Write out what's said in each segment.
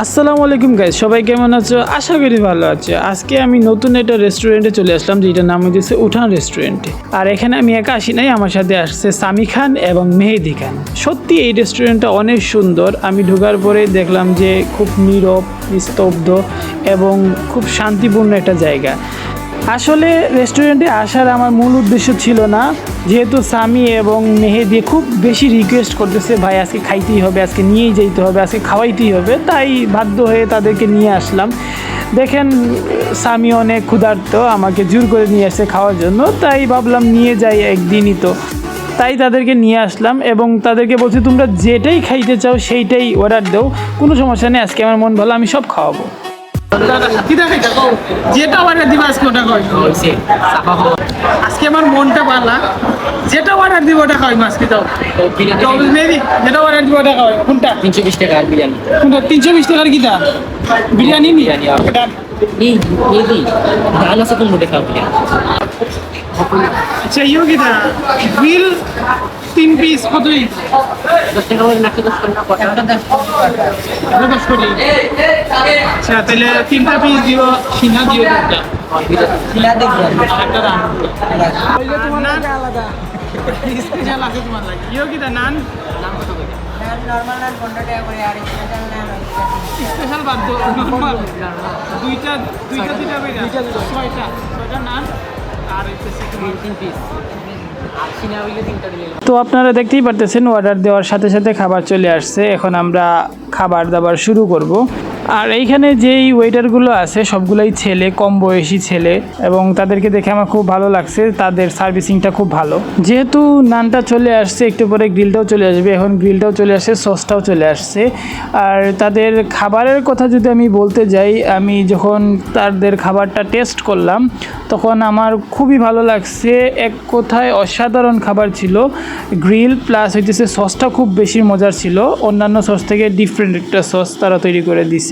আসসালামু আলাইকুম গাইজ সবাই কেমন আছো? আশা করি ভালো আছে। আজকে আমি নতুন একটা রেস্টুরেন্টে চলে আসলাম, যেটার নাম হচ্ছে উঠান রেস্টুরেন্ট আর এখানে আমি একা আসি নাই, আমার সাথে আসছে সামি খান এবং মেহেদি খান। সত্যি এই রেস্টুরেন্টটা অনেক সুন্দর। আমি ঢোকার পরে দেখলাম যে খুব নীরব স্তব্ধ এবং খুব শান্তিপূর্ণ একটা জায়গা। আসলে রেস্টুরেন্টে আসার আমার মূল উদ্দেশ্য ছিল না, যেহেতু সামি এবং মেহেদি খুব বেশি রিকোয়েস্ট করতেছে, ভাই, আজকে খাইতেই হবে, আজকে নিয়েই যেতে হবে, আজকে খাওয়াইতেই হবে। তাই বাধ্য হয়ে তাদেরকে নিয়ে আসলাম। দেখেন সামি অনেক ক্ষুধার্ত, আমাকে জোর করে নিয়ে আসছে খাওয়ার জন্য, তাই ভাবলাম নিয়ে যাই একদিনই তো। তাই তাদেরকে নিয়ে আসলাম এবং তাদেরকে বলছি, তোমরা যেটাই খাইতে চাও, সেইটাই অর্ডার দাও। কোনো সমস্যা নেই, আজকে আমার মন ভালো, আমি সব খাওয়াবো। যেটা অর্ডার দিবা আজকে ওটা কই আজকে আমার মনটা ভালো যেটা অর্ডার দিব ওটা খাওয়াই আজকে দাও? ডবল মেবি যেটা অর্ডার দিব ওটা খাওয়াই কোনটা? তিনশো বিশ টাকা আর বিরিয়ানি। কোনটা? তিনশো বিশ টাকার কিটা বিরিয়ানি নি? বিরিয়ানি, এটা এই এই ডাল আছে কোন মোটে খাও বিরিয়ানি? আচ্ছা ইও কিটা বিল তিন পিস কতই দশ টাকা করে নাকি দশ টাকা দশ কোটি। আচ্ছা তাহলে তিনটা পিস দিও সিনা দিও দুটা একটা রান স্পেশাল আছে তোমার লাগে। ইও কিটা নান? স্পেশাল বাদ দাও নরমাল দুইটা দুইটা দুইটা বেরা ছয়টা ছয়টা নান আর তোমার তিন পিস হইলে তিনটা দিলে তো আপনারা দেখতেই পারতেছেন অর্ডার দেওয়ার সাথে সাথে খাবার চলে আসছে। এখন আমরা খাবার দাবার শুরু করব। আর এইখানে যেই ওয়েটারগুলো আছে, সবগুলোই ছেলে, কম বয়সী ছেলে এবং তাদেরকে দেখে আমার খুব ভালো লাগছে। তাদের সার্ভিসিংটা খুব ভালো। যেহেতু নানটা চলে আসছে, একটু পরে গ্রিলটাও চলে আসবে। এখন গ্রিলটাও চলে আসছে, সসটাও চলে আসছে। আর তাদের খাবারের কথা যদি আমি বলতে যাই, আমি যখন তাদের খাবারটা টেস্ট করলাম, তখন আমার খুবই ভালো লাগছে। এক কথায় অসাধারণ খাবার ছিল। গ্রিল প্লাস হইতেছে সসটা খুব বেশি মজার ছিল। অন্যান্য সস থেকে ডিফারেন্ট একটা সস তারা তৈরি করে দিছে।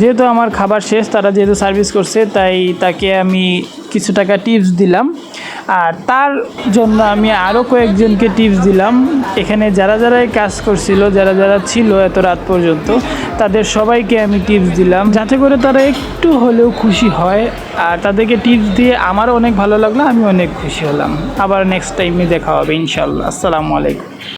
যেহেতু আমার খাবার শেষ তারা যেহেতু সার্ভিস করছে তাই তাকে আমি কিছু টাকা টিপস দিলাম। আর তার জন্য আমি আরও কয়েকজনকে টিপস দিলাম। এখানে যারা যারাই কাজ করছিল যারা যারা ছিল এত রাত পর্যন্ত তাদের সবাইকে আমি টিপস দিলাম। যাতে করে তারা একটু হলেও খুশি হয়। আর তাদেরকে টিপস দিয়ে আমারও অনেক ভালো লাগল আমি অনেক খুশি হলাম। আবার নেক্সট টাইমে দেখা হবে ইনশাল্লাহ আসসালামু আলাইকুম।